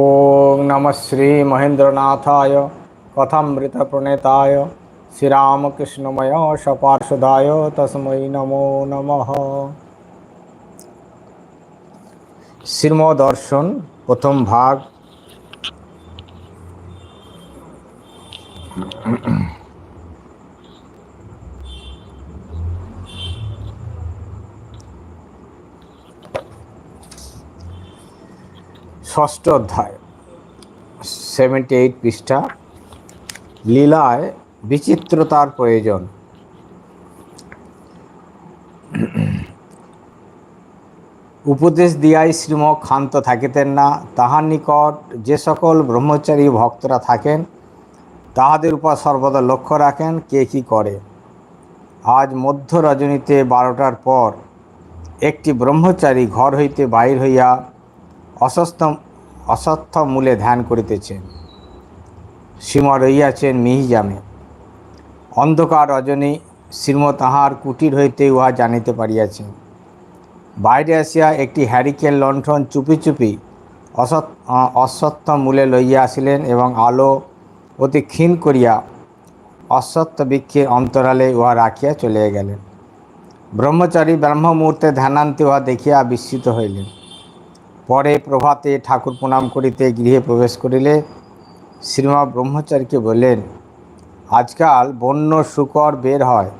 ওং নম শ্রী মহেন্দ্রনাথায় কথামৃত প্রণেতায় শ্রীরামকৃষ্ণময় সপার্শ্বদায় তসময় নমো নম। শ্রীমদর্শন প্রথম ভাগ। ষষ্ঠ অধ্যায় সেভেন্টি এইট পৃষ্ঠা, লীলায় বিচিত্রতার প্রয়োজন। উপদেশ দিয়াই শ্রীম ক্ষান্ত থাকিতেন না, তাহার নিকট যে সকল ব্রহ্মচারী ভক্তরা থাকেন, তাহাদের উপর সর্বদা লক্ষ্য রাখেন কে কি করে। আজ মধ্য রজনীতে বারোটার পর একটি ব্রহ্মচারী ঘর হইতে বাহির হইয়া অসস্থ অসত্থ মূলে ধ্যান করিতেছেন। সীমা রইয়াছেন মিহিজামে। অন্ধকার রজনী শ্রীম তাহার কুটির হইতে উহা জানিতে পারিয়াছেন। বাইরে আসিয়া একটি হ্যারিকেন লণ্ঠন চুপি চুপি অসৎ অসত্য মূলে লইয়া আসিলেন এবং আলো অতি ক্ষীণ করিয়া অসত্য বৃক্ষের অন্তরালে উহা রাখিয়া চলিয়া গেলেন। ব্রহ্মচারী ব্রহ্ম মুহূর্তে ধ্যানান্তে উহা দেখিয়া বিস্মিত হইলেন। পরে প্রভাতে ঠাকুর প্রণাম করিতে গৃহে প্রবেশ করিলে শ্রীমা ব্রহ্মচারীকে বললেন, আজকাল বন্য শুকর বের হয়।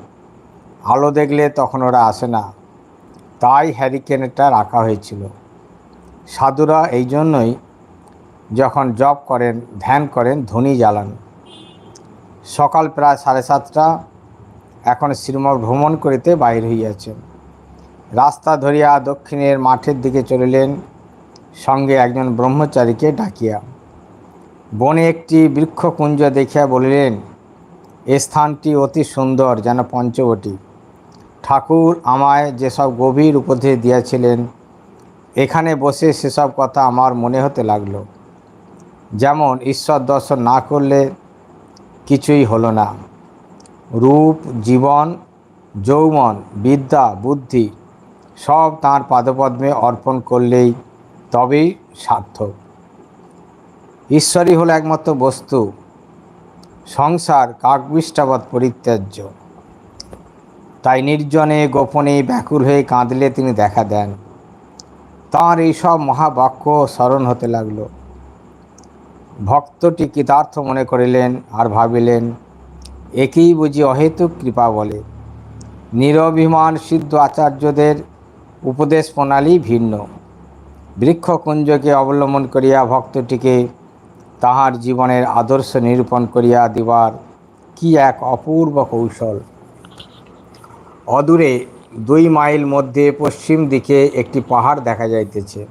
আলো দেখলে তখন ওরা আসে না। তাই হ্যারিকেনটা রাখা হয়েছিল। সাধুরা এই জন্যই যখন জপ করেন, ধ্যান করেন, ধ্বনি জ্বালান। সকাল প্রায় সাড়ে সাতটা, এখন শ্রীম ভ্রমণ করিতে বাইর হইয়াছেন। রাস্তা ধরিয়া দক্ষিণের মাঠের দিকে চলিলেন। সঙ্গে একজন ব্রহ্মচারীকে ডাকিয়া। বনে একটি বৃক্ষকুঞ্জ দেখিয়া বলিলেন, এ স্থানটি অতি সুন্দর, যেন পঞ্চবটী। ঠাকুর আমায় যেসব গভীর উপদেশ দিয়েছিলেন, এখানে বসে সেসব কথা আমার মনে হতে লাগল। যেমন, ঈশ্বর দর্শন না করলে কিছুই হলো না। রূপ, জীবন, যৌবন, বিদ্যা, বুদ্ধি, সব তাঁর পাদপদ্মে অর্পণ করলেই তবেই সার্থক। ঈশ্বরই হলো একমাত্র বস্তু। সংসার কাকবিষ্টাবৎ পরিত্যাজ্য। তাই নির্জনে, গোপনে, ব্যাকুল হয়ে কাঁদলে তিনি দেখা দেন। তাঁর এইসব মহাবাক্য স্মরণ হতে লাগল। ভক্তটি কৃতার্থ মনে করিলেন আর ভাবিলেন, একেই বুঝি অহেতুক কৃপা বলে। নিরভিমান সিদ্ধ আচার্যদের উপদেশ প্রণালী ভিন্ন। বৃক্ষকুঞ্জকে অবলম্বন করিয়া ভক্তটিকে তাহার জীবনের আদর্শ নিরূপণ করিয়া দিবার কি এক অপূর্ব কৌশল। অদূরে দুই মাইল মধ্যে পশ্চিম দিকে একটি পাহাড় দেখা যাইতেছে।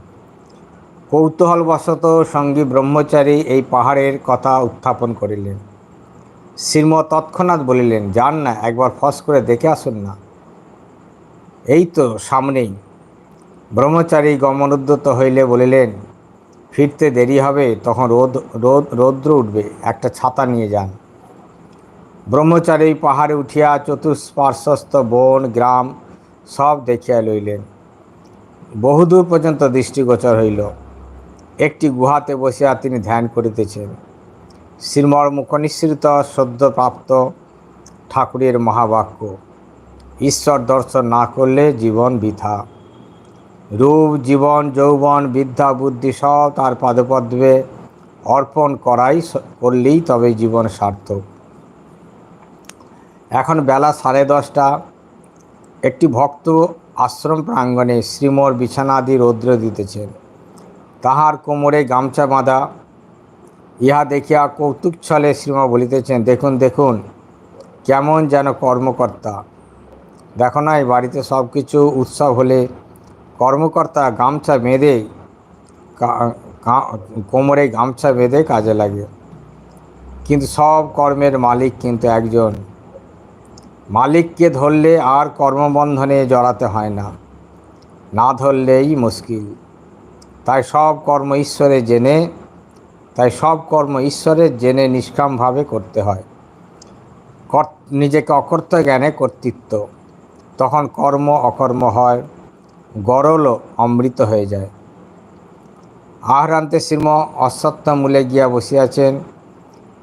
কৌতূহলবশত সঙ্গী ব্রহ্মচারী এই পাহাড়ের কথা উত্থাপন করিলেন। শ্রীম তৎক্ষণাৎ বলিলেন, যান না, একবার ফস করে দেখে আসুন না। এই তো সামনেই। ব্রহ্মচারী গমনোদ্যত হইলে বলিলেন, ফিরতে দেরি হবে, তখন রোদ রোদ, রৌদ্র উঠবে, একটা ছাতা নিয়ে যান। ব্রহ্মচারী পাহাড়ে উঠিয়া চতুষ্পার্শ্বস্থ বন, গ্রাম সব দেখিয়া লইলেন। বহুদূর পর্যন্ত দৃষ্টিগোচর হইল। একটি গুহাতে বসিয়া তিনি ধ্যান করিতেছেন। শ্রীমর মুখনিসৃত সদ্যপ্রাপ্ত ঠাকুরের মহাবাক্য, ঈশ্বর দর্শন না করলে জীবন বৃথা। রূপ, জীবন, যৌবন, বিদ্যা, বুদ্ধি সব তার পাদপদ্মে অর্পণ করাই করলেই তবে জীবন সার্থক। এখন বেলা সাড়ে দশটা, একটি ভক্ত আশ্রম প্রাঙ্গণে শ্রীমর বিছানাদি রৌদ্র দিতেছেন। তাহার কোমরে গামছা বাঁধা, ইহা দেখিয়া কৌতুক ছলে শ্রীমা বলিতেছেন, দেখুন দেখুন, কেমন যেন কর্মকর্তা। দেখো না এই বাড়িতে সব কিছু উৎসব হলে কর্মকর্তা গামছা বেঁধে কোমরে গামছা বেঁধে কাজে লাগে। কিন্তু সব কর্মের মালিক কিন্তু একজন। মালিককে ধরলে আর কর্মবন্ধনে জড়াতে হয় না। না ধরলেই মুশকিল। তাই সব কর্ম ঈশ্বরে জেনে, তাই সব কর্ম ঈশ্বরের জেনে নিষ্কামভাবে করতে হয়। নিজেকে অকর্ত জ্ঞানে কর্তৃত্ব। তখন কর্ম অকর্ম হয়। গরল অমৃত হয়ে যায়। আহরান্তে শ্রীম অশ্বত্থ মূলে গিয়া বসিয়াছেন।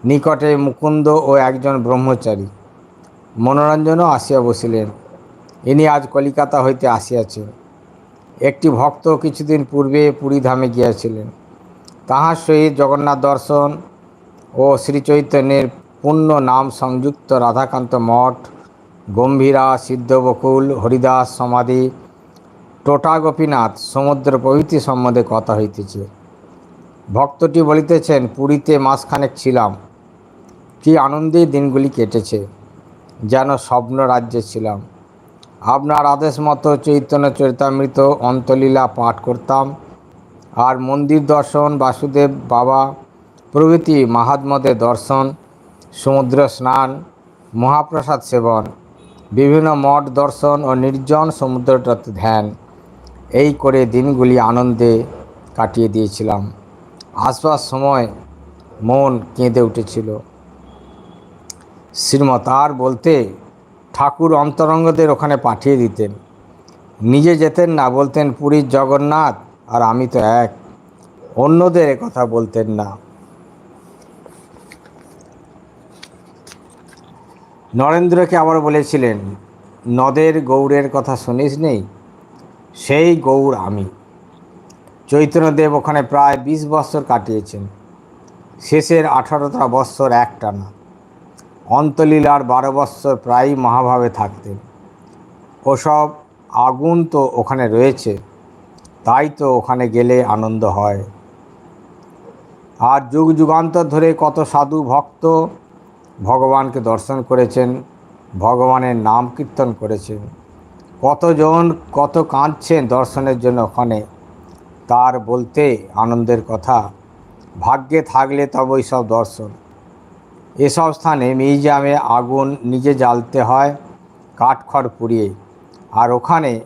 নিকটে মুকুন্দ ও একজন ব্রহ্মচারী মনোরঞ্জনও আসিয়া বসিলেন। ইনি আজ কলিকাতা হইতে আসিয়াছেন। একটি ভক্ত কিছুদিন পূর্বে পুরীধামে গিয়াছিলেন। তাহার সহিত জগন্নাথ দর্শন ও শ্রীচৈতন্যের পূর্ণ নাম সংযুক্ত রাধাকান্ত মঠ, গম্ভীরা সিদ্ধবকুল, হরিদাস সমাধি টোটা গোপীনাথ সমুদ্র প্রভৃতি সম্বন্ধে কথা হইতেছে। ভক্তটি বলিতেছেন, পুরীতে মাসখানেক ছিলাম। কি আনন্দে দিনগুলি কেটেছে, যেন স্বপ্ন রাজ্যে ছিলাম। আপনার আদেশ মতো চৈতন্য চরিতামৃত অন্তলীলা পাঠ করতাম। আর মন্দির দর্শন, বাসুদেব বাবা, প্রভৃতি মাহাত্মদের দর্শন, সমুদ্র স্নান, মহাপ্রসাদ সেবন, বিভিন্ন মঠ দর্শন ও নির্জন সমুদ্রটাতে ধ্যান। এই করে দিনগুলি আনন্দে কাটিয়ে দিয়েছিলাম। আসবার সময় মন কেঁদে উঠেছিল। শ্রীমত আর বলতে, ঠাকুর অন্তরঙ্গদের ওখানে পাঠিয়ে দিতেন। নিজে যেতেন না, বলতেন, পুরীর জগন্নাথ আর আমি তো এক। অন্যদের কথা বলতেন না। নরেন্দ্রকে আবার বলেছিলেন, নদের গৌড়ের কথা শুনিস নেই? সেই গৌর আমি। চৈতন্যদেব ওখানে প্রায় বিশ বৎসর কাটিয়েছেন। শেষের আঠারোটা বৎসর একটানা। অন্তলীলার বারো বৎসর প্রায়ই মহাভাবে থাকতেন। ওসব আগুন তো ওখানে রয়েছে, তাই তো ওখানে গেলে আনন্দ হয়। আর যুগ যুগান্তর ধরে কত সাধু ভক্ত ভগবানকে দর্শন করেছেন, ভগবানের নাম কীর্তন করেছেন। কতজন কত কাঁদছেন দর্শনের জন্য ওখানে? তার বলতে আনন্দের কথা, ভাগ্যে থাকলে তবে সব দর্শন। এসব স্থানে মিউজিয়ামে আগুন নিজে জ্বালতে হয়, কাঠখড় পুড়িয়ে। আর ওখানে,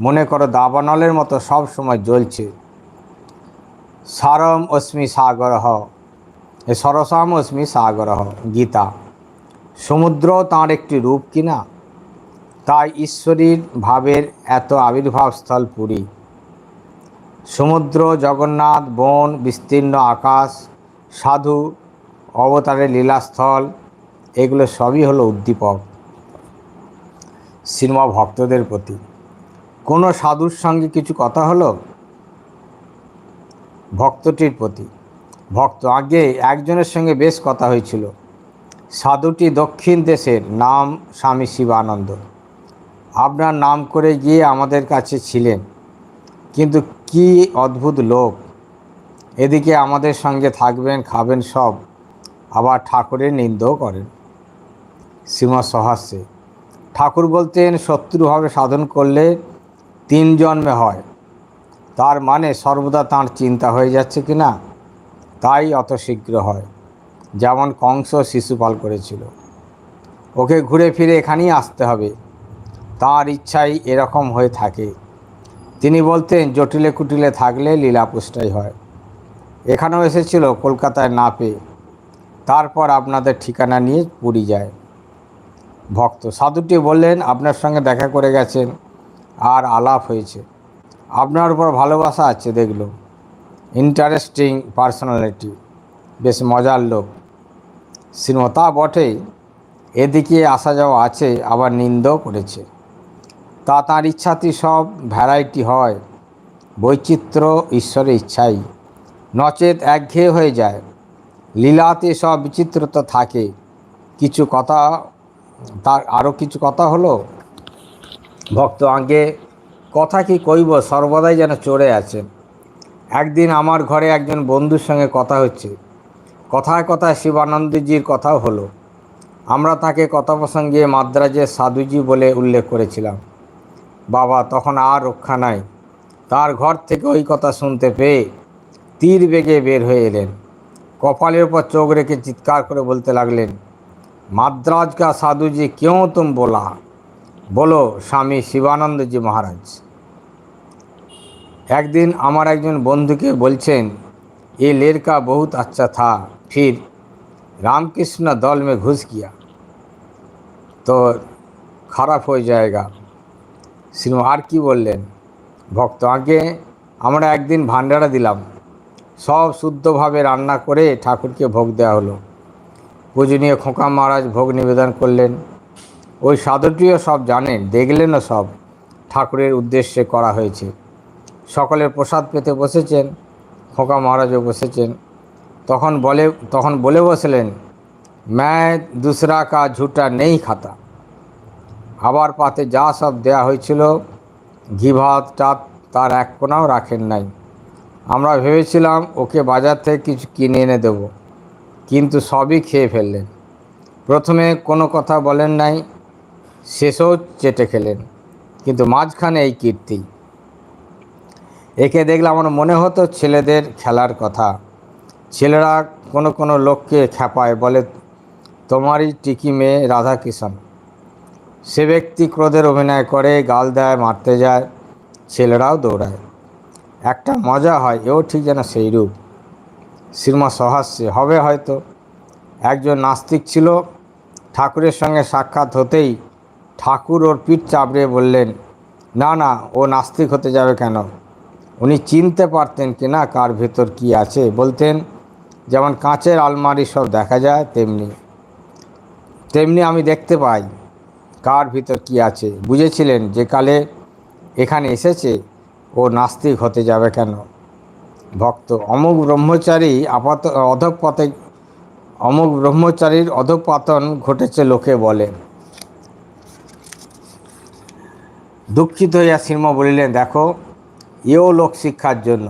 মনে করো দাবানলের মতো সব সময় জ্বলছে। সারম অস্মি সাগরহ সরসাম অস্মি সাগরহ, গীতা। সমুদ্র তাঁর একটি রূপ কিনা? তাই ঈশ্বরীর ভাবের এত আবির্ভাব স্থল পুরী। সমুদ্র, জগন্নাথ, বন, বিস্তীর্ণ আকাশ, সাধু, অবতারের লীলাস্থল, এগুলো সবই হলো উদ্দীপক, সিনেমা ভক্তদের প্রতি। কোনো সাধুর সঙ্গে কিছু কথা হলো? ভক্তটির প্রতি। ভক্ত আগে একজনের সঙ্গে বেশ কথা হয়েছিল। সাধুটি দক্ষিণ দেশের নাম স্বামী শিবানন্দ। আপনার নাম করে গিয়ে আমাদের কাছে ছিলেন। কিন্তু কি অদ্ভুত লোক। এদিকে আমাদের সঙ্গে থাকবেন, খাবেন সব। আবার ঠাকুরের নিন্দাও করেন। সীমা সহাস্যে ঠাকুর বলতেন শত্রুভাবে সাধন করলে তিন জন্মে হয়। তার মানে সর্বদা তাঁর চিন্তা হয়ে যাচ্ছে কি না? তাই অত শীঘ্র হয়। যেমন কংস শিশুপাল করেছিল। ওকে ঘুরে ফিরে এখানেই আসতে হবে। তাঁর ইচ্ছাই এরকম হয়ে থাকে। তিনি বলতেন, জটিলে কুটিলে থাকলে লীলাপুষ্টাই হয়। এখানেও এসেছিল কলকাতায় না পেয়ে। তারপর আপনাদের ঠিকানা নিয়ে পুরী যায়। ভক্ত সাধুটি বললেন, আপনার সঙ্গে দেখা করে গেছেন, আর আলাপ হয়েছে। আপনার উপর ভালোবাসা আছে দেখল ইন্টারেস্টিং পার্সোনালিটি, বেশ মজার লোক। শ্রীমতা বটেই। এদিকে আসা যাওয়া আছে, আবার নিন্দাও করেছে। তা তাঁর ইচ্ছাতেই সব ভ্যারাইটি হয়। বৈচিত্র্য ঈশ্বরের ইচ্ছাই। নচেত একঘেয়ে হয়ে যায়। লীলাতে সব বিচিত্রতা থাকে। কিছু কথা, তার আরও কিছু কথা হলো? ভক্ত আগে, কথা কি কইব? সর্বদাই যেন চড়ে আছে। একদিন আমার ঘরে একজন বন্ধুর সঙ্গে কথা হচ্ছে। কথায় কথায় শিবানন্দজির কথাও হলো। আমরা তাকে কথা প্রসঙ্গে মাদ্রাজের সাধুজি বলে উল্লেখ করেছিলাম। বাবা তখন আর রক্ষা নাই তার ঘর থেকে ওই কথা শুনতে পেয়ে তীর বেগে বের হয়ে এলেন কপালের উপর চোখ রেখে চিৎকার করে বলতে লাগলেন মাদ্রাজ কা সাধুজি কেউ তুম बोला বলো স্বামী শিবানন্দজি মহারাজ একদিন আমার একজন বন্ধুকে বলছেন এ लड़का बहुत अच्छा था फिर रामकृष्ण दल में घुस गया তো খারাপ হয়ে যায়গা সিনেমা আর কি বললেন? ভক্ত, আগে আমরা একদিন ভান্ডারা দিলাম। সব শুদ্ধভাবে রান্না করে ঠাকুরকে ভোগ দেওয়া হলো। পূজনীয় খোকা মহারাজ ভোগ নিবেদন করলেন। ওই সাধুটিও সব জানেন, দেখলেনও সব। ঠাকুরের উদ্দেশ্যে করা হয়েছে। সকলের প্রসাদ পেতে বসেছেন, খোকা মহারাজও বসেছেন। তখন বলে তখন বলে বসলেন ম্যায় দুসরা কা ঝুটা নেই খাতা। আবার পাতে যা সব দেয়া হয়েছিল, ঘি ভাত, টাত তার এক কোনাও রাখেন নাই। আমরা ভেবেছিলাম ওকে বাজার থেকে কিছু কিনে এনে দেব, কিন্তু সবই খেয়ে ফেললেন। প্রথমে কোনো কথা বলেন নাই, শেষও চেটে খেলেন, কিন্তু মাঝখানে এই কীর্তি। একে দেখলে আমার মনে হতো ছেলেদের খেলার কথা। ছেলেরা কোনো কোনো লোককে খেপায় বলে, তোমারই টিকি মেয়ে রাধাকিষণ। সে ব্যক্তি ক্রোধের অভিনয় করে, গাল দেয়, মারতে যায়, ছেলেরাও দৌড়ায়। একটা মজা হয়, এও ঠিক যেন সেই রূপ। শ্রীমা সহাস্যে হবে হয়তো। একজন নাস্তিক ছিল, ঠাকুরের সঙ্গে সাক্ষাৎ হতেই ঠাকুর ওর পিঠ চাপড়ে বললেন, না না, ও নাস্তিক হতে যাবে কেন? উনি চিনতে পারতেন কি না কার ভেতর কি আছে। বলতেন, যেমন কাঁচের আলমারি সব দেখা যায়, তেমনি। তেমনি আমি দেখতে পাই। কার ভিতর কি আছে? বুঝেছিলেন যে কালে এখানে এসেছে, ও নাস্তিক হতে যাবে কেন? ভক্ত অমুক ব্রহ্মচারী আপাত অধপথে অমুক ব্রহ্মচারীর অধপতন ঘটেছে লোকে বলে। দুঃখিত হইয়া শ্রীম বলিলেন, দেখো, এও লোক শিক্ষার জন্য।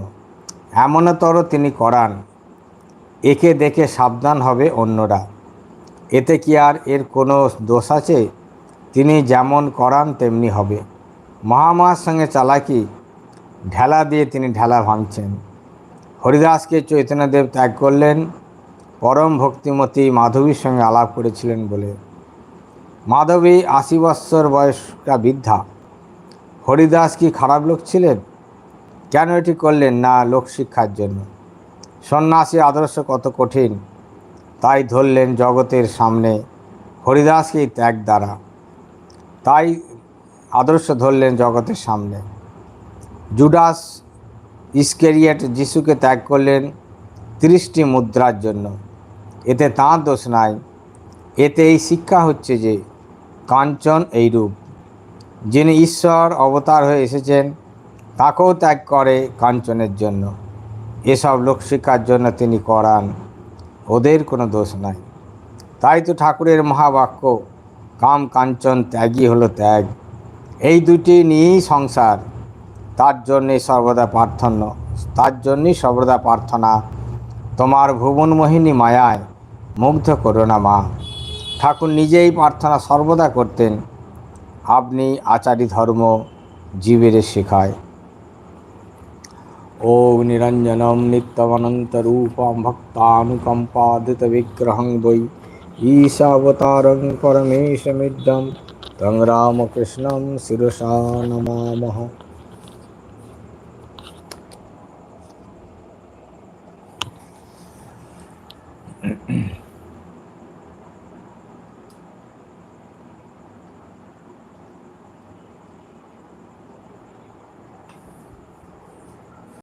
এমনতর তিনি করান। একে দেখে সাবধান হবে অন্যরা। এতে কি আর এর কোনো দোষ আছে? তিনি যেমন করান, তেমনি হবে। মহামার সঙ্গে চালাকি, ঢেলা দিয়ে তিনি ঢেলা ভাঙছেন। হরিদাসকে চৈতন্যদেব ত্যাগ করলেন, পরম ভক্তিমতী মাধবীর সঙ্গে আলাপ করেছিলেন বলে। মাধবী আশি বৎসর বয়স্কা বৃদ্ধা। হরিদাস কি খারাপ লোক ছিলেন? কেন এটি করলেন না লোকশিক্ষার জন্য? সন্ন্যাসী আদর্শ কত কঠিন। তাই ধরলেন জগতের সামনে হরিদাসকেই ত্যাগ দ্বারা। তাই আদর্শ ধরলেন জগতের সামনে। জুডাস ইস্কেরিয়েট যিশুকে ত্যাগ করলেন তিরিশটি মুদ্রার জন্য। এতে তাঁর দোষ নাই। এতে এই শিক্ষা হচ্ছে যে কাঞ্চন এই রূপ যিনি ঈশ্বর অবতার হয়ে এসেছেন, তাকেও ত্যাগ করে কাঞ্চনের জন্য। এসব লোকশিক্ষার জন্য তিনি করান। ওদের কোনো দোষ নাই। তাই তো ঠাকুরের মহাবাক্য কাম কাঞ্চন ত্যাগই হলো ত্যাগ। এই দুটি নিয়েই সংসার। তার জন্যে সর্বদা প্রার্থনা তার জন্যই সর্বদা প্রার্থনা। তোমার ভুবনমোহিনী মায়ায় মুগ্ধ করো না মা। ঠাকুর নিজেই প্রার্থনা সর্বদা করতেন। আপনি আচারী ধর্ম জীবের শেখায়। ও নিরঞ্জনম নিত্যমনন্তরূপম ভক্তানুকম্পাদিত বিগ্রহং বৈ। ঈশাবতারং পরমেশমিদ্যম তং রামকৃষ্ণম শিরসা নমামহ